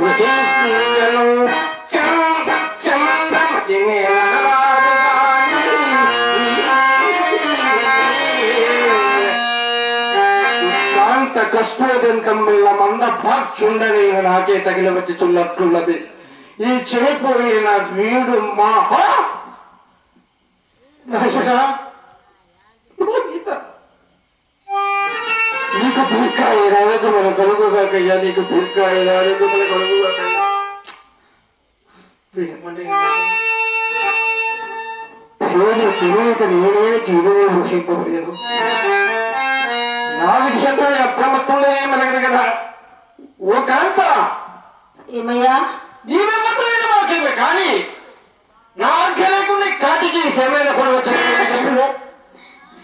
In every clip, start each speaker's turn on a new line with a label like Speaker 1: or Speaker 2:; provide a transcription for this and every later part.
Speaker 1: ఉచితను మంద భాగ్యుండని నాకే తగిలి వచ్చి చున్నట్లున్నది ఈ చెడిపోయిన వీడు మా నీకు దీర్ఘాయ ఆరోగ్యముల కలుగుగాకయ్యా నీకు దీర్ఘాయ ఆరోగ్యముల కలుగుగాకయ్యా ప్రియమనే దేవుడు తెలియక నేనే కీడుగా ఊహింపబోయాను నా అప్రమత్తంలోనే మనగదు కదా? ఓ కాంత!
Speaker 2: ఏమయ్యా?
Speaker 1: మాత్రమే మాకేమే కానీ నా ఆజ్ఞ లేకుండా కాటికి కొనవచ్చు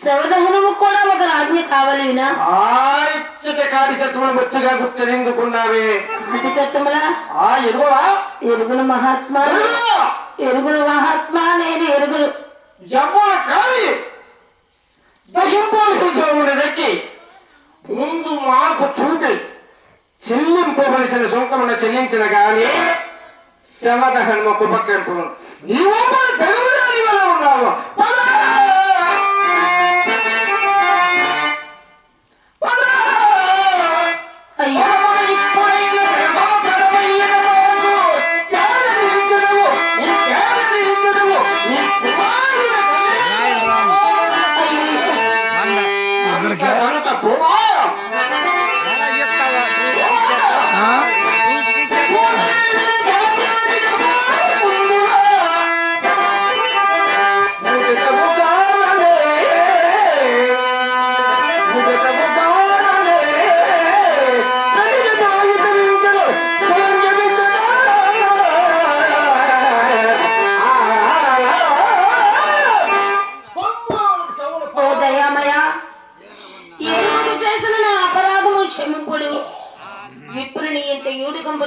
Speaker 2: శవదహనము కూడా ఒక ఆజ్ఞ కావాలినా?
Speaker 1: ఆచ్చట కాటి శత్రువులు ముచ్చగా గుర్తెందుకున్నావే
Speaker 2: కాటి చట్టములా?
Speaker 1: ఆ ఎరువా?
Speaker 2: ఎరుగును మహాత్మా ఎరుగును మహాత్మా నేను ఎరుగును.
Speaker 1: జబ్బుల కాలి. దశంపోలు తెచ్చి ముందు మాకు చూపి చెల్లింపవలసిన సుంకమును చెల్లించిన గాని శవదహన్ మొక్కు పక్కన నీవు తెలుగుదాని వల్ల ఉన్నావు.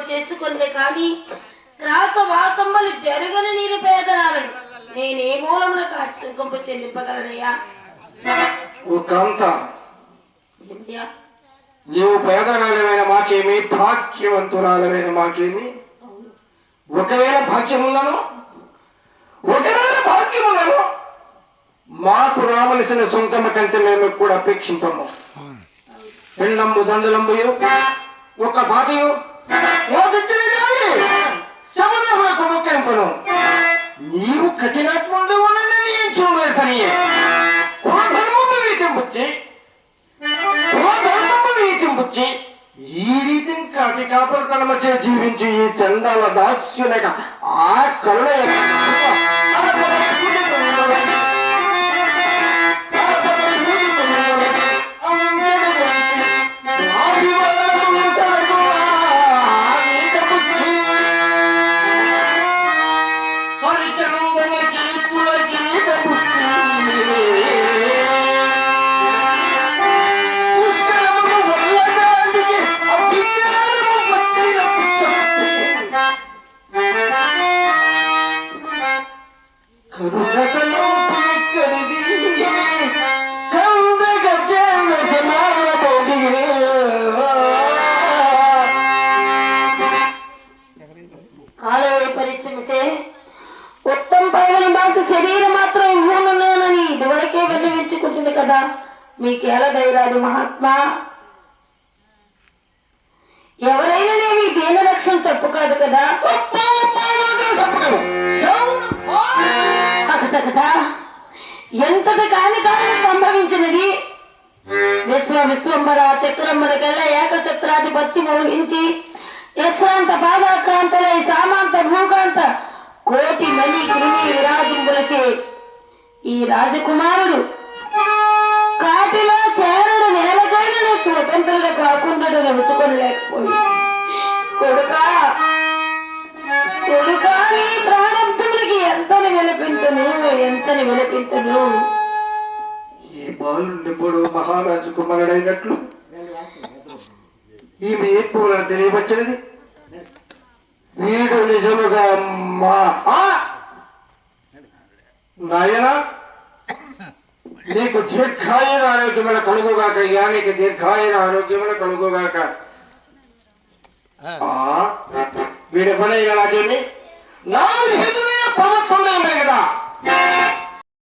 Speaker 2: చేసుకుంది కానీ రాస వాసమ్మలు జరగని నీరు పేదరాలను నేనే మూలమున కాటి సుఖంపు చెల్లింపగలనయ్యా. ఏమిటయ్యా?
Speaker 1: నీవు పేదరాలమైన మాకేమి భాగ్యవంతురాలమైన మాకేమి? ఒకవేళ భాగ్యమున్నాను ఒకవేళ భాగ్యమున్నాను మాకు రావలసిన సొంతమ కంటే మేము కూడా అపేక్షింపము. పెళ్ళంబు దండలంబుయు ఒక బాధయు మోకిచ్చిన నీవు కఠినాత్ముడు ఉండని చూడలేసని కులధర్మము వీటింపుచ్చి కులధర్మము వీటింపుచ్చి ఈ రీతిని కాటి కాపరతనమచే జీవించి ఈ చందాల దాస్యునక ఆ కరుణ కదా?
Speaker 2: మీకు ఎలా ధైర్యాది మహాత్మా? ఎవరైనా మీ దీన లక్ష్యం తప్పు కాదు కదా?
Speaker 1: తప్పు
Speaker 2: ఎంతటి కాని కాలం సంభవించినది? విశ్వ విశ్వంబర చక్రమ్మలకెల్లా పచ్చి మోగించి యశ్రాంత పాదాక్రాంతలై సామాంత భూకాంత కోటి మణి కృమి విరాజింపులచే ఈ రాజకుమారుడు నేలకైనను స్వతంత్రుడు కాకుండా నడుచుకోలేకపోయి కొడుకా కొడుకా నీ ప్రారంభములకి ఎంతని విలపింతును ఎంతని విలపింతును
Speaker 1: ఈ బాలుండి మహారాజు కుమారుడైనట్లు ఈమె ఎక్కువ తెలియవచ్చినది వీడు నిజముగా మా ఆ! నాయనా? నీకు దీర్ఘాయన ఆరోగ్యముల కలుగుగాక అయ్యా నీకు దీర్ఘాయన ఆరోగ్యముల కలుగుగాక. వీడి పని ఇక నాకేమి నాలుగు హెద్దులైన పవత్సంగా ఉన్నాయి కదా.